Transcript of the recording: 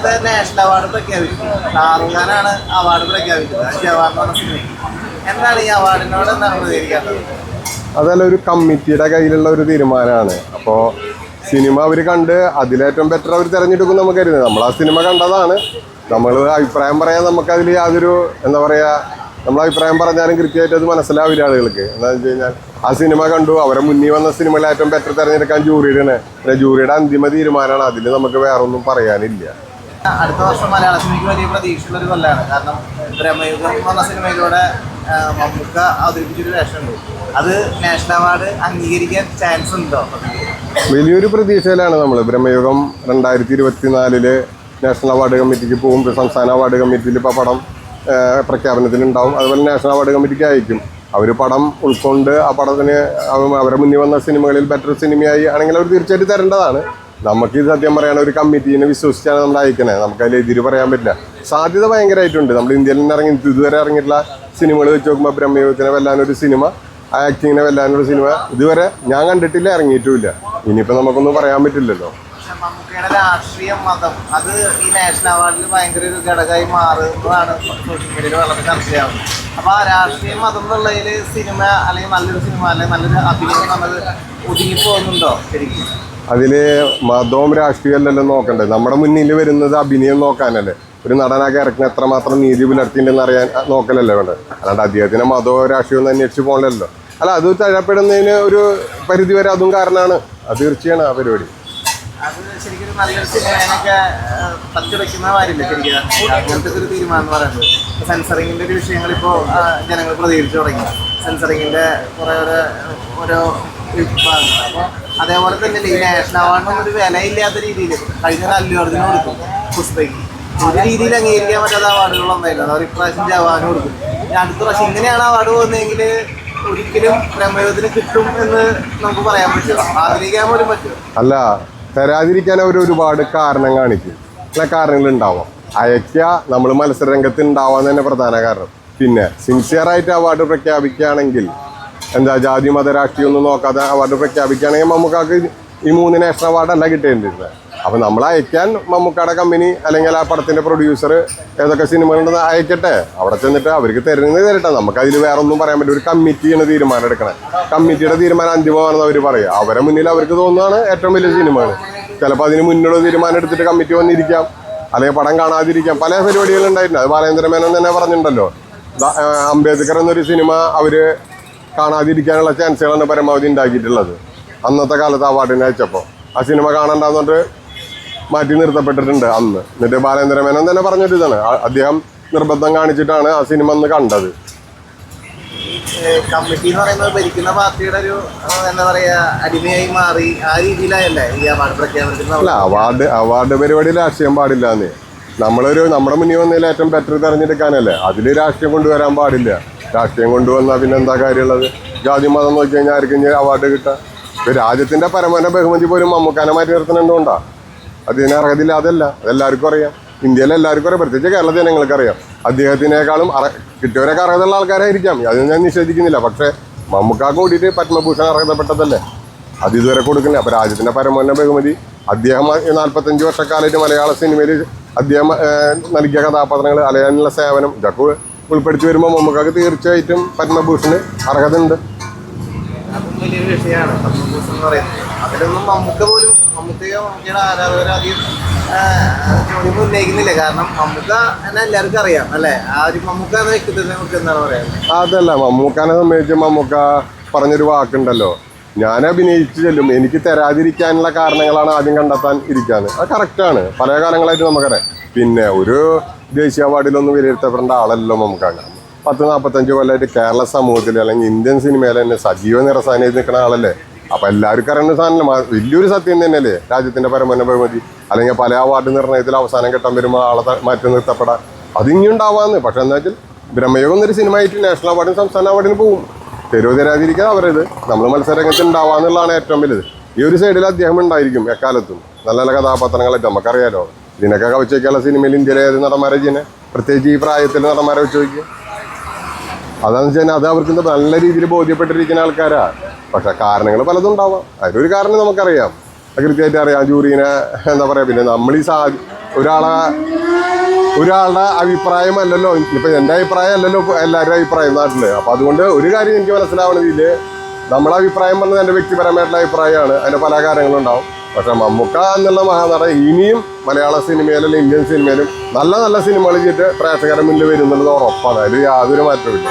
അടുത്ത national award പ്രഖ്യാപിക്കും. Shahrukh ഖാനാണ് award ജവാൻ എന്ന് സിനിമയ്ക്ക് എന്താണ് ഈ അവാർഡിനോട് എന്താണ് പ്രതികരിക്കേണ്ടത് അതല്ല ഒരു കമ്മിറ്റിയുടെ കയ്യിലുള്ള ഒരു തീരുമാനമാണ്. അപ്പോൾ സിനിമ അവർ കണ്ട് അതിലേറ്റവും ബെറ്റർ അവർ തിരഞ്ഞെടുക്കും നമുക്ക് കരുതുന്നത് നമ്മൾ ആ സിനിമ കണ്ടതാണ്. നമ്മൾ അഭിപ്രായം പറയാൻ നമുക്കതിൽ യാതൊരു എന്താ പറയുക നമ്മൾ അഭിപ്രായം പറഞ്ഞാലും കൃത്യമായിട്ട് അത് മനസ്സിലാവില്ല ആളുകൾക്ക്. എന്താണെന്ന് വെച്ച് കഴിഞ്ഞാൽ ആ സിനിമ കണ്ടു അവരെ മുന്നിൽ വന്ന സിനിമയിൽ ഏറ്റവും ബെറ്റർ തിരഞ്ഞെടുക്കാൻ ജൂറിയുടെ പിന്നെ ജൂറിയുടെ അന്തിമ തീരുമാനമാണ്. അതിൽ നമുക്ക് വേറൊന്നും പറയാനില്ല. അടുത്ത വർഷം മലയാള സിനിമയ്ക്ക് വലിയ പ്രതീക്ഷയുള്ള ഒരു കൊല്ലാണ്. കാരണം ബ്രഹ്മയുഗം എന്ന സിനിമയിലൂടെ മമ്മൂക്ക അവതരിപ്പിച്ചൊരു വേഷമുണ്ട്. അത് നാഷണൽ അവാർഡ് അംഗീകരിക്കാൻ ചാൻസ് ഉണ്ടോ? വലിയൊരു പ്രതീക്ഷയിലാണ് നമ്മൾ ബ്രഹ്മയുഗം രണ്ടായിരത്തി ഇരുപത്തിനാലിൽ നാഷണൽ അവാർഡ് കമ്മിറ്റിക്ക് പോകും സംസ്ഥാന അവാർഡ് കമ്മിറ്റിയിൽ ഇപ്പോൾ പടം പ്രഖ്യാപനത്തിനുണ്ടാവും അതുപോലെ നാഷണൽ അവാർഡ് കമ്മിറ്റിക്ക് അയക്കും. അവർ പടം ഉൾക്കൊണ്ട് ആ പടത്തിന് അവ- അവരെ മുന്നിൽ വന്ന സിനിമകളിൽ ബെറ്റർ സിനിമയായി ആണെങ്കിൽ അവർ തീർച്ചയായിട്ടും തരേണ്ടതാണ്. നമുക്ക് ഇത് സത്യം പറയണ ഒരു കമ്മിറ്റീനെ വിശ്വസിച്ചാണ് നമ്മൾ അയക്കണേ. നമുക്ക് അതിൽ എതിര് പറയാൻ പറ്റില്ല. സാധ്യത ഭയങ്കരമായിട്ടുണ്ട് നമ്മൾ ഇന്ത്യയിൽ നിന്ന് ഇറങ്ങി ഇതുവരെ ഇറങ്ങിയിട്ടുള്ള സിനിമകൾ വെച്ച് നോക്കുമ്പോൾ ബ്രഹ്മയുഗത്തിനെ വല്ലാനൊരു സിനിമ ആക്ടിങ്ങിനെ വല്ലാനൊരു സിനിമ. ഇതുവരെ ഞാൻ കണ്ടിട്ടില്ല ഇറങ്ങിയിട്ടുമില്ല. ഇനിയിപ്പോൾ നമുക്കൊന്നും പറയാൻ പറ്റില്ലല്ലോ. മമ്മൂക്കയുടെ രാഷ്ട്രീയ മതം അത് ഈ നാഷണൽ അവാർഡിൽ ഭയങ്കര ഒരു ഘടകമായി മാറുന്നതാണ് സോഷ്യൽ മീഡിയയിൽ വളരെ ചർച്ചയാവുന്നത്. അപ്പൊ ആ രാഷ്ട്രീയ മതം സിനിമ അല്ലെങ്കിൽ നല്ലൊരു സിനിമ അല്ലെങ്കിൽ നല്ലൊരു അഭിനയം നമ്മൾ ഒതുങ്ങി പോകുന്നുണ്ടോ ശരിക്കും? അതിൽ മതവും രാഷ്ട്രീയമല്ലല്ലോ നോക്കണ്ടേ. നമ്മുടെ മുന്നിൽ വരുന്നത് അഭിനയം നോക്കാനല്ലേ. ഒരു നടനാക്കി ഇറക്കുന്ന എത്രമാത്രം നീതി പുലർത്തിയിട്ടുണ്ടെന്ന് അറിയാൻ നോക്കലല്ലേ വേണ്ടത്. അല്ലാണ്ട് അദ്ദേഹത്തിന് മതവും രാഷ്ട്രീയവും ഒന്നും അന്വേഷിച്ച് പോകണല്ലോ അല്ല അത് തഴപ്പെടുന്നതിന് ഒരു പരിധി വരെ അതും കാരണമാണ്. അത് തീർച്ചയാണ് ആ പരിപാടി. സെൻസറിങ്ങിന്റെ ഒരു വിഷയങ്ങൾ ഇപ്പോൾ ജനങ്ങൾ പ്രതികരിച്ചു തുടങ്ങി. സെൻസറിങ്ങിന്റെ കുറെ ഓരോ അപ്പോൾ അതേപോലെ തന്നെ ഈ നാഷണൽ അവാർഡിനൊന്നും ഒരു വിലയില്ലാത്ത രീതിയിൽ കഴിഞ്ഞ അല്ലു അർജുന കൊടുക്കും പുഷ്പയ്ക്ക് ഒരു രീതിയിൽ അംഗീകരിക്കാൻ പറ്റാത്ത അവാർഡുകളൊന്നായിരുന്നു അവർ ഇപ്രാവശ്യം ജവാന് കൊടുക്കും ഇനി അടുത്ത പ്രാവശ്യം ഇങ്ങനെയാണ് അവാർഡ് പോകുന്നതെങ്കിൽ ഒരിക്കലും പ്രമേയത്തിന് കിട്ടും എന്ന് നമുക്ക് പറയാൻ പറ്റില്ല. ആഗ്രഹിക്കാൻ പോലും പറ്റും അല്ല തരാതിരിക്കാൻ അവർ ഒരുപാട് കാരണം കാണിക്കും. ചില കാരണങ്ങൾ ഉണ്ടാവാം അയക്കുക നമ്മൾ മത്സര മത്സരരംഗത്ത് ഉണ്ടാവാൻ തന്നെ പ്രധാന കാരണം. പിന്നെ സിൻസിയർ ആയിട്ട് അവാർഡ് പ്രഖ്യാപിക്കുകയാണെങ്കിൽ എന്താ ജാതി മത രാഷ്ട്രീയമൊന്നും നോക്കാതെ അവാർഡ് പ്രഖ്യാപിക്കുകയാണെങ്കിൽ മമ്മൂക്കാക്ക് ഈ മൂന്ന് നാഷണൽ അവാർഡല്ല കിട്ടേണ്ടിരുന്നത് അപ്പം നമ്മൾ അയക്കാൻ മമ്മൂക്കാടെ കമ്പനി അല്ലെങ്കിൽ ആ പടത്തിന്റെ പ്രൊഡ്യൂസർ ഏതൊക്കെ സിനിമകളുണ്ടെന്ന് അയക്കട്ടെ. അവിടെ ചെന്നിട്ട് അവർക്ക് തരുന്നത് തരട്ടെ. നമുക്ക് അതിൽ വേറെ ഒന്നും പറയാൻ പറ്റില്ല. ഒരു കമ്മിറ്റിയാണ് തീരുമാനം എടുക്കണേ. കമ്മിറ്റിയുടെ തീരുമാനം അന്തിമമാണെന്ന് അവർ പറയും. അവരെ മുന്നിൽ അവർക്ക് തോന്നുന്നതാണ് ഏറ്റവും വലിയ സിനിമയാണ് ചിലപ്പോൾ അതിന് മുന്നിലുള്ള തീരുമാനം എടുത്തിട്ട് കമ്മിറ്റി വന്നിരിക്കാം. അല്ലെങ്കിൽ പടം കാണാതിരിക്കാം. പല പരിപാടികളുണ്ടായിട്ടുണ്ട് അത് ബാലേന്ദ്രമേനോൻ തന്നെ പറഞ്ഞിട്ടുണ്ടല്ലോ. അംബേദ്കർ എന്നൊരു സിനിമ അവർ കാണാതിരിക്കാനുള്ള ചാൻസുകളാണ് പരമാവധി ഉണ്ടാക്കിയിട്ടുള്ളത്. അന്നത്തെ കാലത്ത് അവാർഡിനെ അയച്ചപ്പോൾ ആ സിനിമ കാണണ്ടെന്നുകൊണ്ട് മാറ്റി നിർത്തപ്പെട്ടിട്ടുണ്ട് അന്ന്. എന്നിട്ട് ബാലേന്ദ്ര മേനോൻ തന്നെ പറഞ്ഞൊരു ഇതാണ്. അദ്ദേഹം നിർബന്ധം കാണിച്ചിട്ടാണ് ആ സിനിമ അന്ന് കണ്ടത്. കമ്മിറ്റി എന്ന് പറയുന്നത് ഭരിക്കുന്ന പാർട്ടിയുടെ ഒരു ആ, എന്താ പറയാ അടിമയായി മാറി ആ രീതിയിലായല്ലേ ഈ അവാർഡ് പ്രഖ്യാപനത്തിൽ അല്ല അവാർഡ് അവാർഡ് പരിപാടി രാഷ്ട്രീയം പാടില്ല എന്ന് നമ്മളൊരു നമ്മുടെ മുന്നിൽ വന്നതിൽ ഏറ്റവും ബെറ്റർ തെരഞ്ഞെടുക്കാനല്ലേ. അതിൽ രാഷ്ട്രീയം കൊണ്ടുവരാൻ പാടില്ല. രാഷ്ട്രീയം കൊണ്ടുവന്നാൽ പിന്നെ എന്താ കാര്യമുള്ളത്? ജാതി മതം നോക്കി കഴിഞ്ഞാൽ ആർക്കും അവാർഡ് കിട്ടുക ഇപ്പൊ രാജ്യത്തിന്റെ പരമോന്ന ബഹുമതി പോലും മമ്മൂക്കാനെ മാറ്റി നിർത്തുന്നുണ്ടോണ്ടാ അതിന് അർഹതയില്ല അതല്ല. അതെല്ലാവർക്കും അറിയാം. ഇന്ത്യയിലെ എല്ലാവർക്കും അറിയാം. പ്രത്യേകിച്ച് കേരള ജനങ്ങൾക്ക് അറിയാം. അദ്ദേഹത്തിനേക്കാളും അറ കിട്ടിയവരൊക്കെ അർഹതയുള്ള ആൾക്കാരായിരിക്കാം. അതിന് ഞാൻ നിഷേധിക്കുന്നില്ല. പക്ഷേ മമ്മൂക്കാക്ക് കൂടിയിട്ട് പത്മഭൂഷൺ അർഹതപ്പെട്ടതല്ലേ? അത് ഇതുവരെ കൊടുക്കില്ല അപ്പോൾ രാജ്യത്തിന്റെ പരമോന്ന ബഹുമതി അദ്ദേഹം നാൽപ്പത്തഞ്ച് വർഷക്കാലമായിട്ട് മലയാള സിനിമയിൽ അദ്ദേഹം നൽകിയ കഥാപാത്രങ്ങൾ അലയാനുള്ള സേവനം ഇതൊക്കെ ഉൾപ്പെടുത്തി വരുമ്പോൾ മമ്മൂക്കാക്ക് തീർച്ചയായിട്ടും പത്മഭൂഷണ് അർഹത ഉണ്ട് വലിയൊരു വിഷയമാണ്. പത്മഭൂഷൺ എന്ന് പറയുന്നത്. അതിലൊന്നും മമ്മൂക്ക പോലും മമ്മൂക്കയോ മമ്മൂക്കയുടെ ആരാധകരധികം ചോദ്യം ഉന്നയിക്കുന്നില്ല. കാരണം മമ്മൂക്ക എന്നെ എല്ലാവർക്കും അറിയാം അല്ലേ? ആ ഒരു മമ്മൂക്ക എന്ന വ്യക്തിത്വത്തിനെ കുറിച്ച് എന്താണ് പറയുന്നത്? അതല്ല മമ്മൂക്കാനെ സംബന്ധിച്ച് മമ്മൂക്ക പറഞ്ഞൊരു വാക്കുണ്ടല്ലോ. ഞാൻ അഭിനയിച്ചു ചെല്ലും. എനിക്ക് തരാതിരിക്കാനുള്ള കാരണങ്ങളാണ് ആദ്യം കണ്ടെത്താൻ ഇരിക്കാന്ന്. അത് കറക്റ്റാണ് പല കാലങ്ങളായിട്ട് നമുക്കറിയാം. പിന്നെ ഒരു ദേശീയ അവാർഡിലൊന്നും വിലയിരുത്തപ്പെടേണ്ട ആളല്ലോ നമുക്കാണ് പത്ത് നാൽപ്പത്തഞ്ച് കൊല്ലമായിട്ട് കേരള സമൂഹത്തിൽ അല്ലെങ്കിൽ ഇന്ത്യൻ സിനിമയിൽ തന്നെ സജീവ നിറസാനായി നിൽക്കുന്ന ആളല്ലേ? അപ്പം എല്ലാവർക്കും അറിയുന്ന സാധനം വലിയൊരു സത്യം തന്നെയല്ലേ? രാജ്യത്തിന്റെ പരമോന്നത ബഹുമതി അല്ലെങ്കിൽ പല അവാർഡ് നിർണയത്തിൽ അവസാനം ഘട്ടം വരുമ്പോൾ ആളെ മാറ്റി നിർത്തപ്പെടാം. അതിങ്ങി ഉണ്ടാവാമെന്ന് പക്ഷെ എന്താ വെച്ചാൽ ബ്രഹ്മയോഗം എന്നൊരു സിനിമ ആയിട്ട് നാഷണൽ അവാർഡിനും സംസ്ഥാന അവാർഡിനും പോകും. തെരുവ് തരാതിരിക്കുക അവരത്. നമ്മൾ മത്സരരംഗത്ത് ഉണ്ടാവുക എന്നുള്ളതാണ് ഏറ്റവും വലുത്. ഈ ഒരു സൈഡിൽ അദ്ദേഹം ഉണ്ടായിരിക്കും എക്കാലത്തും. നല്ല നല്ല കഥാപാത്രങ്ങളായിട്ട് നമുക്കറിയാലോ. ഇതിനൊക്കെ കവച്ചേക്കാനുള്ള സിനിമയിൽ ഇന്ത്യയിലെ ഏത് നടന്മാരെ ചെയ്യുന്നത് പ്രത്യേകിച്ച് ഈ പ്രായത്തിൽ നടന്മാരെ വെച്ച് നോക്കിയാൽ അതാന്ന് വെച്ച് കഴിഞ്ഞാൽ അത് അവർക്ക് നല്ല രീതിയിൽ ബോധ്യപ്പെട്ടിരിക്കുന്ന ആൾക്കാരാ. പക്ഷെ കാരണങ്ങൾ പലതും ഉണ്ടാവാം. അതിലൊരു കാരണം നമുക്കറിയാം. കൃത്യമായിട്ട് അറിയാം. ജൂറീനെ എന്താ പറയാ പിന്നെ നമ്മൾ ഈ സാ ഒരാളെ ഒരാളുടെ അഭിപ്രായമല്ലല്ലോ. ഇപ്പൊ എന്റെ അഭിപ്രായം അല്ലല്ലോ എല്ലാവരുടെ അഭിപ്രായം നാട്ടിൽ. അപ്പൊ അതുകൊണ്ട് ഒരു കാര്യം എനിക്ക് മനസ്സിലാവണതിൽ നമ്മളെ അഭിപ്രായം പറഞ്ഞത് എന്റെ വ്യക്തിപരമായിട്ടുള്ള അഭിപ്രായമാണ്. അതിന്റെ പല കാര്യങ്ങളും ഉണ്ടാവും പക്ഷെ മമ്മൂക്ക എന്നുള്ള മഹാനടൻ ഇനിയും മലയാള സിനിമയിലും ഇന്ത്യൻ സിനിമയിലും നല്ല നല്ല സിനിമകൾ ചെയ്തിട്ട് പ്രേക്ഷകരുടെ മുന്നിൽ വരുന്നുള്ളത് ഉറപ്പാണ്. അതിൽ യാതൊരു മാറ്റവും ഇല്ല